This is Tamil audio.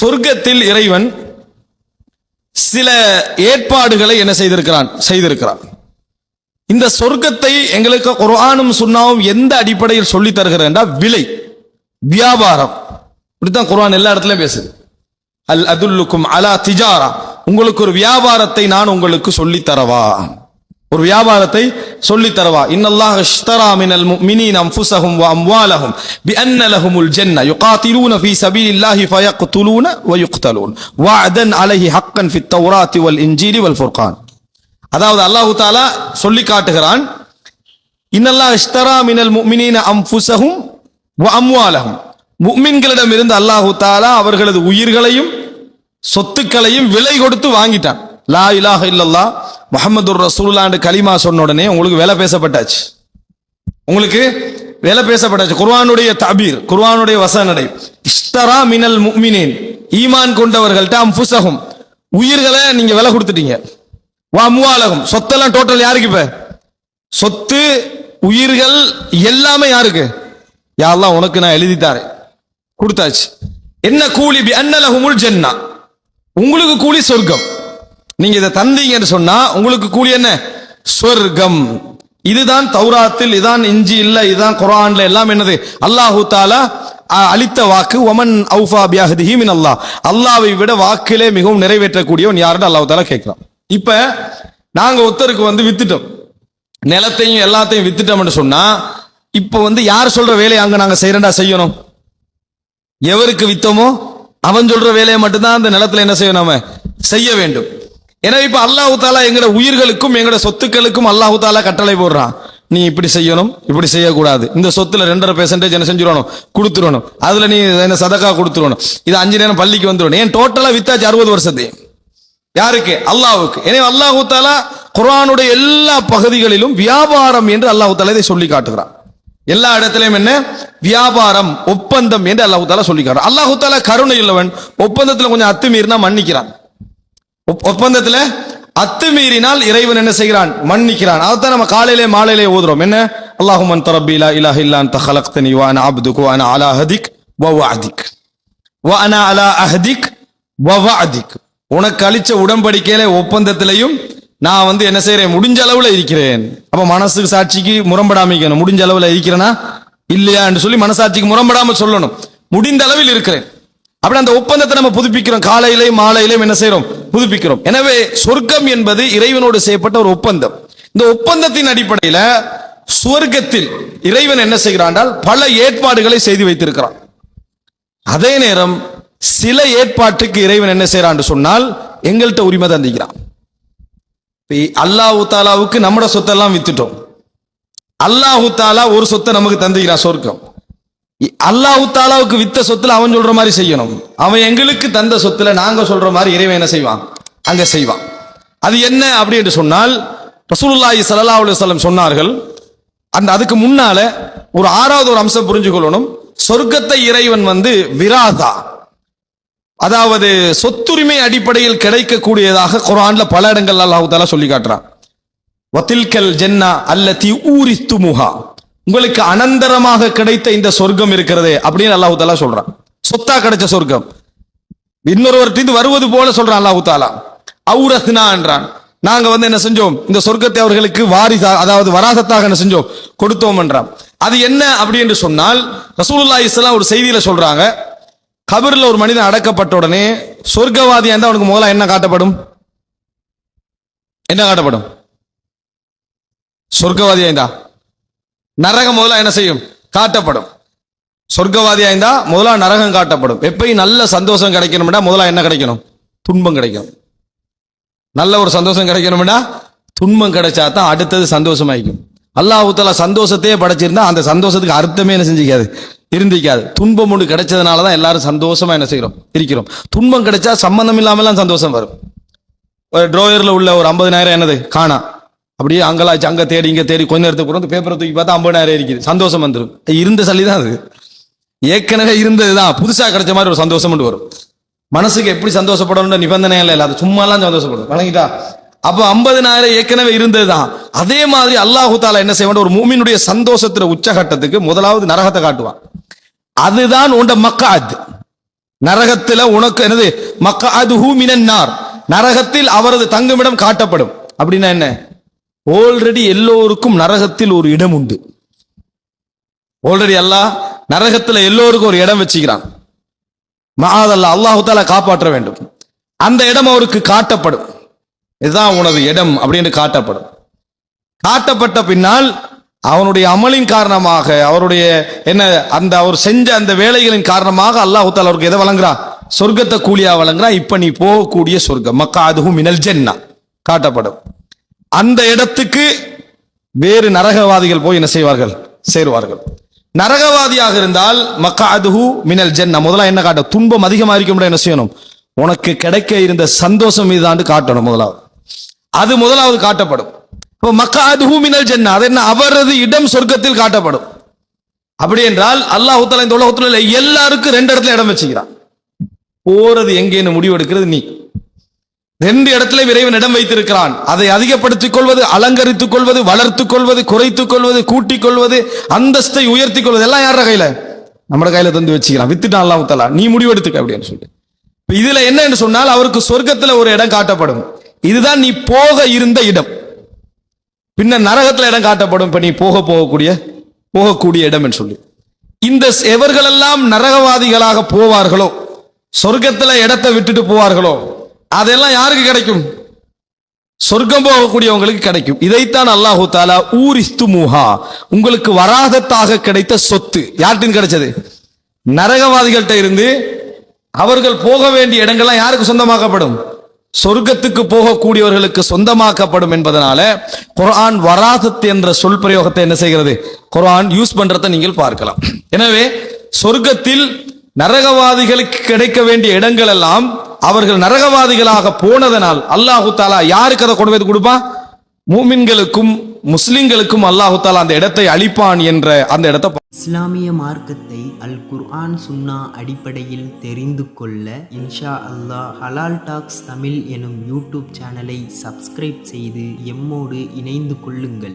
சொர்க்கத்தில் இறைவன் சில ஏற்பாடுகளை என்ன செய்திருக்கிறான்? செய்திருக்கிறான். இந்த சொர்க்கத்தை எங்களுக்கு குரானும் சுன்னாவும் எந்த அடிப்படையில் சொல்லி தருகிறது என்றால் விலை வியாபாரம். இப்படித்தான் குரான் எல்லா இடத்துலயும் பேசுது. அல் அதுல்லுக்கும் அலா திஜாரா. உங்களுக்கு ஒரு வியாபாரத்தை நான் உங்களுக்கு சொல்லி தரவா? ஒரு வியாபாரத்தை சொல்லி தருவா? இன்னல்லாஹ் இஷ்தரா மினல் முஃமினீன அன்ஃபுஸஹும் வ அம்வாலஹும் பிஅன்ன லஹுமுல் ஜன்ன யுகாத்திலூன ஃபீ சபீலில்லாஹி ஃபயக்துலூன வ யுக்தலூன் வஅதன் அலைஹி ஹக்கன் ஃபித் தௌராத்தி வல் இன்ஜீலி வல் ஃபுர்கான். அதாவது அல்லாஹு தாலா சொல்லி காட்டுகிறான் இன்னல்லாஹ் இஷ்தரா மினல் முஃமினீன அன்ஃபுஸஹும் வ அம்வாலஹும். முஃமின்களிடம் இருந்து அல்லாஹு தாலா அவர்களது உயிர்களையும் சொத்துக்களையும் விலை கொடுத்து வாங்கிட்டான். லா இலாஹ இல்லல்லாஹ் முகமது ரசூல்லாண்டு கலிமா சொன்ன உடனே உங்களுக்கு வேலை பேசப்பட்டாச்சு. உங்களுக்கு வேலை பேசப்பட்டாச்சு. குர்வானுடைய தபீர் குர்வானுடைய வசனடை. இஷ்டரா மினல் முக்மினேன் ஈமான் கொண்டவர்கள்ட்ட அம்புசகம் உயிர்களை நீங்க விலை கொடுத்துட்டீங்க. வா மூவாலகம் சொத்தெல்லாம் டோட்டல் யாருக்கு இப்ப? சொத்து உயிர்கள் எல்லாமே யாருக்கு? யாரெல்லாம் உனக்கு நான் எழுதி கொடுத்தாச்சு. என்ன கூலி பி ஜென்னா? உங்களுக்கு கூலி சொர்க்கம். நீங்க இதை தந்தீங்கன்னு சொன்னா உங்களுக்கு கூலி என்ன? சொர்க்கம். இதுதான் தௌராத்தில் இதான் இஞ்சி இல்ல இதுதான் குரான்ல எல்லாம் என்னது? அல்லாஹு தாலா அ- அளித்த வாக்கு ஒமன் அவுஃபா பியாஹதிஹி மின் அல்லாஹ் அல்லாவை விட வாக்கிலே மிகவும் நிறைவேற்றக்கூடியவன் யாருன்னு அல்லாஹ் தாலா கேட்கிறான். இப்ப நாங்க ஒருத்தருக்கு வந்து வித்துட்டோம். நிலத்தையும் எல்லாத்தையும் வித்துட்டோம்னு சொன்னா இப்ப வந்து யார் சொல்ற வேலையை அங்க நாங்க செய்யறண்டா செய்யணும்? எவருக்கு வித்தோமோ அவன் சொல்ற வேலையை மட்டும்தான் அந்த நிலத்துல என்ன செய்யணும் நாம? செய்ய வேண்டும். ஏன்னா இப்ப அல்லாஹு தாலா எங்கட உயிர்களுக்கும் எங்கட சொத்துக்களுக்கும் அல்லாஹு தாலா கட்டளை போடுறான். நீ இப்படி செய்யணும் இப்படி செய்யக்கூடாது. இந்த சொத்துல ரெண்டரை பெர்சன்டேஜ் என்ன செஞ்சிடணும் கொடுத்துடணும் அதுல நீ என்ன சதக்கா கொடுத்துடணும் இது அஞ்சு நேரம் பள்ளிக்கு வந்துடணும் ஏன் டோட்டலா வித்தாச்சு அறுபது வருஷத்தையும் யாருக்கு? அல்லாவுக்கு எனவே அல்லாஹு தாலா குரானுடைய எல்லா பகுதிகளிலும் வியாபாரம் என்று அல்லாஹு தாலா இதை சொல்லி காட்டுகிறான். எல்லா இடத்திலையும் என்ன? வியாபாரம் ஒப்பந்தம் என்று அல்லாஹு தாலா சொல்லி காட்டுறான் அல்லாஹு தாலா கருணை இல்லவன் ஒப்பந்தத்தில் கொஞ்சம் அத்துமீறினா மன்னிக்கிறான். ஒப்பந்தத்தில் அத்துமீறினால் இறைவன் என்ன செய்கிறான்? மன்னிக்கிறான். அதைத்தான் நம்ம காலையிலே மாலையிலே ஓதுறோம். என்ன? அல்லாஹுமன் அன் தரபி லா இலா இல்லான் தஹலக்தனி வான அப்துகு அன அலா ஹதிக் வவ அதிக் வ அன அலா அஹதிக் வவ அதிக் உனக்கு அளிச்ச உடன்படிக்கையில ஒப்பந்தத்திலையும் நான் வந்து என்ன செய்யறேன் முடிஞ்ச அளவுல இருக்கிறேன். அப்ப மனசுக்கு சாட்சிக்கு முரம்படாமிக்கணும் முடிஞ்ச அளவுல இருக்கிறேனா? இல்லையா என்று சொல்லி மனசாட்சிக்கு முரம்படாம சொல்லணும். முடிந்த அளவில் இருக்கிறேன். அப்படி அந்த ஒப்பந்தத்தை நம்ம புதுப்பிக்கிறோம். காலையிலையும் மாலையிலையும் என்ன செய்யறோம் புதுப்பிக்கிறோம். எனவே சொர்க்கம் என்பது இறைவனோடு செய்யப்பட்ட ஒரு ஒப்பந்தம். இந்த ஒப்பந்தத்தின் அடிப்படையில சுவர்க்கத்தில் இறைவன் என்ன செய்கிறான் பல ஏற்பாடுகளை செய்து வைத்திருக்கிறான். அதே நேரம் சில ஏற்பாட்டுக்கு இறைவன் என்ன செய்யறான் சொன்னால் எங்கள்கிட்ட உரிமை தந்திக்கிறான். அல்லாஹு தாலாவுக்கு நம்மட சொத்தெல்லாம் வித்துட்டோம். அல்லாஹு தாலா ஒரு சொத்தை நமக்கு தந்துக்கிறான் சொர்க்கம். அல்லாஹு தாலாவுக்கு வித்த சொத்துல அவன் சொல்ற மாதிரி செய்யணும். அவன் எங்களுக்கு தந்த சொத்துல நாங்க சொல்ற மாதிரி இறைவன் என்ன செய்வான்? அங்க செய்வான். அது என்ன அப்படி என்று சொன்னால் ரசூலுல்லாஹி சல்லா அலுவலம் சொன்னார்கள் அந்த அதுக்கு முன்னால ஒரு ஆறாவது ஒரு அம்சம் புரிஞ்சுக்கொள்ளணும் சொர்க்கத்தை இறைவன் வந்து விராதா. அதாவது சொத்துரிமை அடிப்படையில் கிடைக்கக்கூடியதாக குரான்ல பல இடங்கள் அல்லாஹு தாலா சொல்லி காட்டுறான். வத்தில்கல் ஜென்னா அல்லதி ஊரித்துமுஹா. உங்களுக்கு அனந்தரமாக கிடைத்த இந்த சொர்க்கம் இருக்கிறது அப்படின்னு அல்லாஹு தாலா சொல்றான். சொத்தா கிடைச்ச சொர்க்கம். இன்னொருவர்கிட்ட வருவது போல சொல்றான் அல்லாஹு தாலா அவுரத்னா என்றான். நாங்க வந்து என்ன செஞ்சோம்? இந்த சொர்க்கத்தை அவர்களுக்கு வாரிசா அதாவது வராசத்தாக என்ன செஞ்சோம்? கொடுத்தோம் என்றான். அது என்ன அப்படி என்று சொன்னால் ரசூலுல்லா இஸ்லாம் ஒரு செய்தியில சொல்றாங்க. கபரில் ஒரு மனிதன் அடக்கப்பட்ட உடனே சொர்க்கவாதியா இருந்தால் அவனுக்கு முதல்ல என்ன காட்டப்படும்? என்ன காட்டப்படும்? சொர்க்கவாதியா இருந்தா நரகம் முதல்ல என்ன செய்யும்? காட்டப்படும். சொர்க்கவாதியா இருந்தா முதலா நரகம் காட்டப்படும். எப்பயும் நல்ல சந்தோஷம் கிடைக்கணும்னா முதலா என்ன கிடைக்கணும்? துன்பம் கிடைக்கும். நல்ல ஒரு சந்தோஷம் கிடைக்கணும்னா துன்பம் கிடைச்சா தான் அடுத்தது சந்தோஷமாயிக்கும். அல்லாஹ் சந்தோஷத்தையே படைச்சிருந்தா அந்த சந்தோஷத்துக்கு அர்த்தமே என்ன செஞ்சிக்காது. இருந்திக்காது. துன்பம் ஒன்று கிடைச்சதுனால தான் எல்லாரும் சந்தோஷமா என்ன செய்கிறோம்? இருக்கிறோம். துன்பம் கிடைச்சா சம்பந்தம் இல்லாமலாம் சந்தோஷம் வரும். ஒரு ட்ரோயரில் உள்ள ஒரு ஐம்பதினாயிரம் என்னது? காணா. அப்படியே அங்கலாச்சு அங்க தேடி இங்க தேடி கொஞ்ச நேரத்துக்கு அப்புறம் பேப்பரை தூக்கி பார்த்தா ஐம்பதாயிரம் இருக்குது. சந்தோஷம் வந்துடும் இருந்த சளி தான் அது. ஏற்கனவே இருந்ததுதான். புதுசா கிடைச்ச மாதிரி ஒரு சந்தோஷம் வரும். மனசுக்கு எப்படி சந்தோஷப்படணும்னு நிபந்தனை இல்லை. அது சும்மாலாம் சந்தோஷப்படும் வழங்கிட்டா அப்போ ஐம்பதினாயிரம் ஏற்கனவே இருந்ததுதான். அதே மாதிரி அல்லாஹு தாலா என்ன செய்வான்? ஒரு மூமினுடைய சந்தோஷத்துல உச்சகட்டத்துக்கு முதலாவது நரகத்தை காட்டுவான். அதுதான் உண்ட மக்காத். நரகத்துல உனக்கு என்னது? மக்காது மினன்னார். நரகத்தில் அவரது தங்குமிடம் காட்டப்படும். அப்படின்னா என்ன? ஆல்ரெடி எல்லோருக்கும் நரகத்தில் ஒரு இடம் உண்டு. ஆல்ரெடி அல்லாஹ் நரகத்துல எல்லோருக்கும் ஒரு இடம் வச்சுக்கிறான். மகாதல்ல அல்லாஹு தாலா காப்பாற்ற வேண்டும். அந்த இடம் அவருக்கு காட்டப்படும். இதுதான் உனது இடம் அப்படின்னு காட்டப்படும். காட்டப்பட்ட பின்னால் அவனுடைய அமலின் காரணமாக அவருடைய என்ன அந்த அவர் செஞ்ச அந்த வேலைகளின் காரணமாக அல்லாஹு அவருக்கு எதை வழங்குறான்? சொர்க்கத்தை கூலியா வழங்குறான். இப்ப நீ போகக்கூடிய சொர்க்கம் மக்கா அதுவும் மினல் ஜென்னா காட்டப்படும். அந்த இடத்துக்கு வேறு நரகவாதிகள் போய் என்ன செய்வார்கள்? சேருவார்கள். நரகவாதியாக இருந்தால் மக்கா அதுஹு மினல் ஜென்னா. முதல்ல என்ன காட்டும் துன்பம் அதிகமாக இருக்க என்ன செய்யணும்? உனக்கு கிடைக்க இருந்த சந்தோஷம் இதுதான் காட்டணும் முதலாவது. அது முதலாவது காட்டப்படும். இப்போ மக்கா அதுஹு மினல் ஜென்னா அது என்ன? அவரது இடம் சொர்க்கத்தில் காட்டப்படும். அப்படி என்றால் அல்லாஹ் தஆலா இந்த உலகத்தில் எல்லாருக்கும் ரெண்டு இடத்துல இடம் வச்சுக்கிறான். போறது எங்கேன்னு முடிவெடுக்கிறது நீ. ரெண்டு இடத்துல இறைவன் இடம் வைத்திருக்கிறான். அதை அதிகப்படுத்திக் கொள்வது அலங்கரித்துக் கொள்வது வளர்த்துக் கொள்வது குறைத்துக் கொள்வது கூட்டிக் கொள்வது அந்தஸ்தை உயர்த்தி கொள்வது எல்லாம் யார கையில? நம்ம கையில தந்து வச்சுக்கலாம் வித்துட்டான் அல்லாம தஆலா. நீ முடிவெடுத்துக்க அப்படின்னு சொல்லிட்டு. இதுல என்ன என்று சொன்னால் அவருக்கு சொர்க்கத்துல ஒரு இடம் காட்டப்படும். இதுதான் நீ போக இருந்த இடம். பின்ன நரகத்துல இடம் காட்டப்படும். இப்ப நீ போக போகக்கூடிய போகக்கூடிய இடம் என்று சொல்லி. இந்த எவர்களெல்லாம் நரகவாதிகளாக போவார்களோ சொர்க்கத்துல இடத்தை விட்டுட்டு போவார்களோ அதெல்லாம் யாருக்கு கிடைக்கும்? சொர்க்கம் போகக்கூடியவங்களுக்கு கிடைக்கும். இதைத்தான் அல்லாஹு தாலா ஊரிஸ்து மூஹா உங்களுக்கு வராதத்தாக கிடைத்த சொத்து. யார்கிட்ட கிடைச்சது? நரகவாதிகள்கிட்ட இருந்து அவர்கள் போக வேண்டிய இடங்கள்லாம் யாருக்கு சொந்தமாக்கப்படும்? சொர்க்கத்துக்கு போகக்கூடியவர்களுக்கு சொந்தமாக்கப்படும் என்பதனால குரான் வராதத் என்ற சொல் பிரயோகத்தை என்ன செய்கிறது? குரான் யூஸ் பண்றதை நீங்கள் பார்க்கலாம். எனவே சொர்க்கத்தில் நரகவாதிகளுக்கு கிடைக்க வேண்டிய இடங்கள் எல்லாம் அவர்கள் நரகவாதிகளாக போனதனால் அல்லாஹு தாலா யாருக்கு அதை கொண்டு போய் கொடுப்பான்? மூமின்களுக்கும் முஸ்லிம்களுக்கும் அல்லாஹு தாலா அந்த இடத்தை அளிப்பான் என்ற அந்த இடத்தை இஸ்லாமிய மார்க்கத்தை அல் குர்ஆன் சுன்னா அடிப்படையில் தெரிந்து கொள்ள இன்ஷா அல்லாஹ் ஹலால் டாக்ஸ் தமிழ் எனும் யூடியூப் சேனலை சப்ஸ்கிரைப் செய்து எம்மோடு இணைந்து கொள்ளுங்கள்.